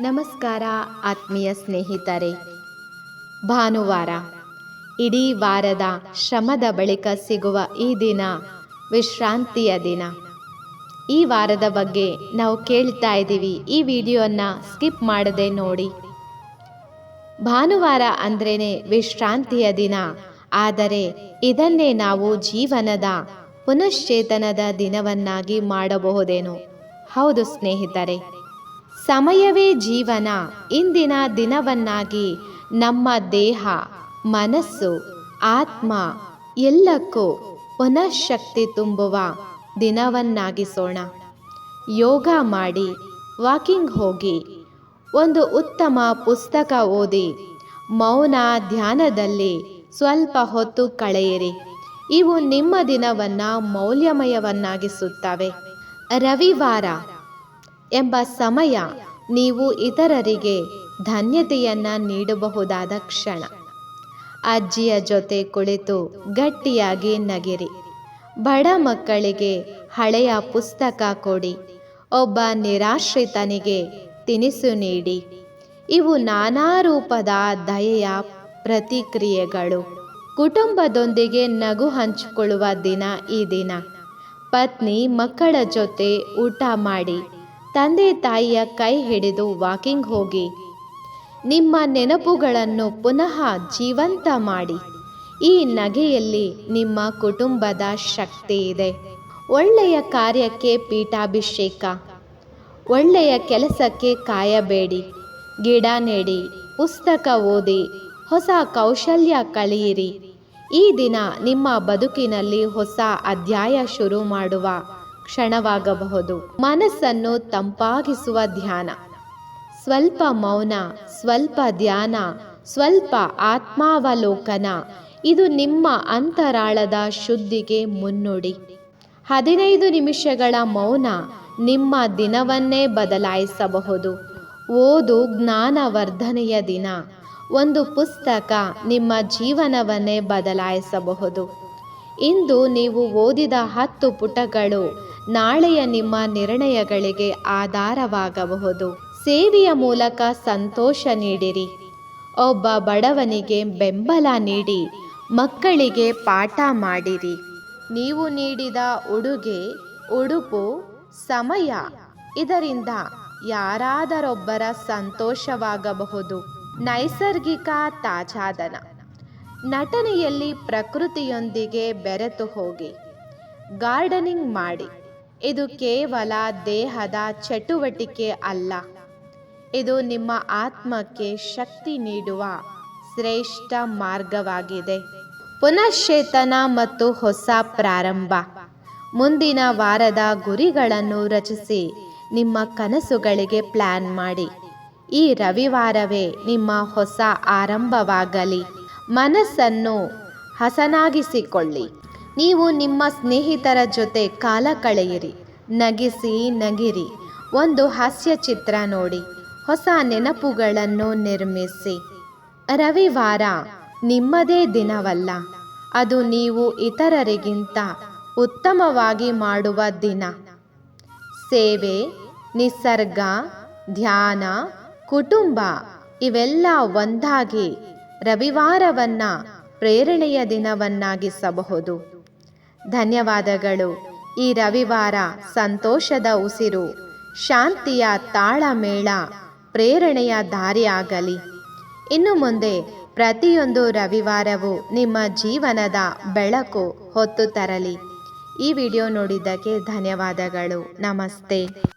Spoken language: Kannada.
ನಮಸ್ಕಾರ, ಆತ್ಮೀಯ ಸ್ನೇಹಿತರೆ. ಭಾನುವಾರ, ಇಡೀ ವಾರದ ಶ್ರಮದ ಬಳಿಕ ಸಿಗುವ ಈ ದಿನ ವಿಶ್ರಾಂತಿಯ ದಿನ. ಈ ವಾರದ ಬಗ್ಗೆ ನಾವು ಕೇಳ್ತಾ ಇದ್ದೀವಿ. ಈ ವಿಡಿಯೋನ ಸ್ಕಿಪ್ ಮಾಡದೆ ನೋಡಿ. ಭಾನುವಾರ ಅಂದ್ರೇ ವಿಶ್ರಾಂತಿಯ ದಿನ. ಆದರೆ ಇದನ್ನೇ ನಾವು ಜೀವನದ ಪುನಶ್ಚೇತನದ ದಿನವನ್ನಾಗಿ ಮಾಡಬಹುದೇನೋ. ಹೌದು ಸ್ನೇಹಿತರೆ. ಸಮಯವೇ ಜೀವನ. ಇಂದಿನ ದಿನವನ್ನಾಗಿ ನಮ್ಮ ದೇಹ, ಮನಸ್ಸು, ಆತ್ಮ ಎಲ್ಲಕ್ಕೂ ಪುನಃಶಕ್ತಿ ತುಂಬುವ ದಿನವನ್ನಾಗಿಸೋಣ. ಯೋಗ ಮಾಡಿ, ವಾಕಿಂಗ್ ಹೋಗಿ, ಒಂದು ಉತ್ತಮ ಪುಸ್ತಕ ಓದಿ, ಮೌನ ಧ್ಯಾನದಲ್ಲಿ ಸ್ವಲ್ಪ ಹೊತ್ತು ಕಳೆಯಿರಿ. ಇವು ನಿಮ್ಮ ದಿನವನ್ನು ಮೌಲ್ಯಮಯವನ್ನಾಗಿಸುತ್ತವೆ. ರವಿವಾರ ಎಂಬ ಸಮಯ ನೀವು ಇತರರಿಗೆ ಧನ್ಯತೆಯನ್ನ ನೀಡಬಹುದಾದ ಕ್ಷಣ. ಅಜ್ಜಿಯ ಜೊತೆ ಕುಳಿತು ಗಟ್ಟಿಯಾಗಿ ನಗಿರಿ. ಬಡ ಮಕ್ಕಳಿಗೆ ಹಳೆಯ ಪುಸ್ತಕ ಕೊಡಿ. ಒಬ್ಬ ನಿರಾಶ್ರಿತನಿಗೆ ತಿನಿಸು ನೀಡಿ. ಇವು ನಾನಾ ರೂಪದ ದಯೆಯ ಪ್ರತಿಕ್ರಿಯೆಗಳು. ಕುಟುಂಬದೊಂದಿಗೆ ನಗು ಹಂಚಿಕೊಳ್ಳುವ ದಿನ ಈ ದಿನ. ಪತ್ನಿ ಮಕ್ಕಳ ಜೊತೆ ಊಟ ಮಾಡಿ. ತಂದೆ ತಾಯಿಯ ಕೈ ಹಿಡಿದು ವಾಕಿಂಗ್ ಹೋಗಿ, ನಿಮ್ಮ ನೆನಪುಗಳನ್ನು ಪುನಃ ಜೀವಂತ ಮಾಡಿ. ಈ ನಗೆಯಲ್ಲಿ ನಿಮ್ಮ ಕುಟುಂಬದ ಶಕ್ತಿ ಇದೆ. ಒಳ್ಳೆಯ ಕಾರ್ಯಕ್ಕೆ ಪೀಠಾಭಿಷೇಕ, ಒಳ್ಳೆಯ ಕೆಲಸಕ್ಕೆ ಕಾಯಬೇಡಿ. ಗಿಡ ನೆಡಿ, ಪುಸ್ತಕ ಓದಿ, ಹೊಸ ಕೌಶಲ್ಯ ಕಳೆಯಿರಿ ಈ ದಿನ ನಿಮ್ಮ ಬದುಕಿನಲ್ಲಿ ಹೊಸ ಅಧ್ಯಾಯ ಶುರು ಮಾಡುವ. ಕ್ಷಣವಾಗಬಹುದು. ಮನಸ್ಸನ್ನು ತಂಪಾಗಿಸುವ ಧ್ಯಾನ. ಸ್ವಲ್ಪ ಮೌನ, ಸ್ವಲ್ಪ ಧ್ಯಾನ, ಸ್ವಲ್ಪ ಆತ್ಮಾವಲೋಕನ, ಇದು ನಿಮ್ಮ ಅಂತರಾಳದ ಶುದ್ಧಿಗೆ ಮುನ್ನುಡಿ. ಹದಿನೈದು ನಿಮಿಷಗಳ ಮೌನ ನಿಮ್ಮ ದಿನವನ್ನೇ ಬದಲಾಯಿಸಬಹುದು. ಓದು ಜ್ಞಾನವರ್ಧನೆಯ ದಿನ. ಒಂದು ಪುಸ್ತಕ ನಿಮ್ಮ ಜೀವನವನ್ನೇ ಬದಲಾಯಿಸಬಹುದು. ಇಂದು ನೀವು ಓದಿದ ಹತ್ತು ಪುಟಗಳು ನಾಳೆಯ ನಿಮ್ಮ ನಿರ್ಣಯಗಳಿಗೆ ಆಧಾರವಾಗಬಹುದು. ಸೇವೆಯ ಮೂಲಕ ಸಂತೋಷ ನೀಡಿರಿ. ಒಬ್ಬ ಬಡವನಿಗೆ ಬೆಂಬಲ ನೀಡಿ, ಮಕ್ಕಳಿಗೆ ಪಾಠ ಮಾಡಿರಿ. ನೀವು ನೀಡಿದ ಉಡುಗೆ, ಉಡುಪು, ಸಮಯ, ಇದರಿಂದ ಯಾರಾದರೊಬ್ಬರ ಸಂತೋಷವಾಗಬಹುದು. ನೈಸರ್ಗಿಕ ತಾಜಾದನ. ನಟನೆಯಲ್ಲಿ ಪ್ರಕೃತಿಯೊಂದಿಗೆ ಬೆರೆತು ಹೋಗಿ. ಗಾರ್ಡನಿಂಗ್ ಮಾಡಿ. ಇದು ಕೇವಲ ದೇಹದ ಚಟುವಟಿಕೆ ಅಲ್ಲ. ಇದು ನಿಮ್ಮ ಆತ್ಮಕ್ಕೆ ಶಕ್ತಿ ನೀಡುವ ಶ್ರೇಷ್ಠ ಮಾರ್ಗವಾಗಿದೆ. ಪುನಶ್ಚೇತನ ಮತ್ತು ಹೊಸ ಪ್ರಾರಂಭ. ಮುಂದಿನ ವಾರದ ಗುರಿಗಳನ್ನು ರಚಿಸಿ ನಿಮ್ಮ ಕನಸುಗಳಿಗೆ ಪ್ಲ್ಯಾನ್ ಮಾಡಿ. ಈ ರವಿವಾರವೇ ನಿಮ್ಮ ಹೊಸ ಆರಂಭವಾಗಲಿ. ಮನಸ್ಸನ್ನು ಹಸನಾಗಿಸಿಕೊಳ್ಳಿ. ನೀವು ನಿಮ್ಮ ಸ್ನೇಹಿತರ ಜೊತೆ ಕಾಲ ಕಳೆಯಿರಿ. ನಗಿಸಿ ನಗಿರಿ. ಒಂದು ಹಾಸ್ಯ ಚಿತ್ರ ನೋಡಿ. ಹೊಸ ನೆನಪುಗಳನ್ನು ನಿರ್ಮಿಸಿ. ರವಿವಾರ ನಿಮ್ಮದೇ ದಿನವಲ್ಲ. ಅದು ನೀವು ಇತರರಿಗಿಂತ ಉತ್ತಮವಾಗಿ ಮಾಡುವ ದಿನ. ಸೇವೆ, ನಿಸರ್ಗ, ಧ್ಯಾನ, ಕುಟುಂಬ ಇವೆಲ್ಲ ಒಂದಾಗಿ ರವಿವಾರವನ್ನು ಪ್ರೇರಣೆಯ ದಿನವನ್ನಾಗಿಸಬಹುದು. ಧನ್ಯವಾದಗಳು. ಈ ರವಿವಾರ ಸಂತೋಷದ ಉಸಿರು, ಶಾಂತಿಯ ತಾಳಮೇಳ ಪ್ರೇರಣೆಯ ದಾರಿಯಾಗಲಿ. ಇನ್ನು ಮುಂದೆ ಪ್ರತಿಯೊಂದು ರವಿವಾರವೂ ನಿಮ್ಮ ಜೀವನದ ಬೆಳಕು ಹೊತ್ತು ತರಲಿ. ಈ ವಿಡಿಯೋ ನೋಡಿದ್ದಕ್ಕೆ ಧನ್ಯವಾದಗಳು. ನಮಸ್ತೆ.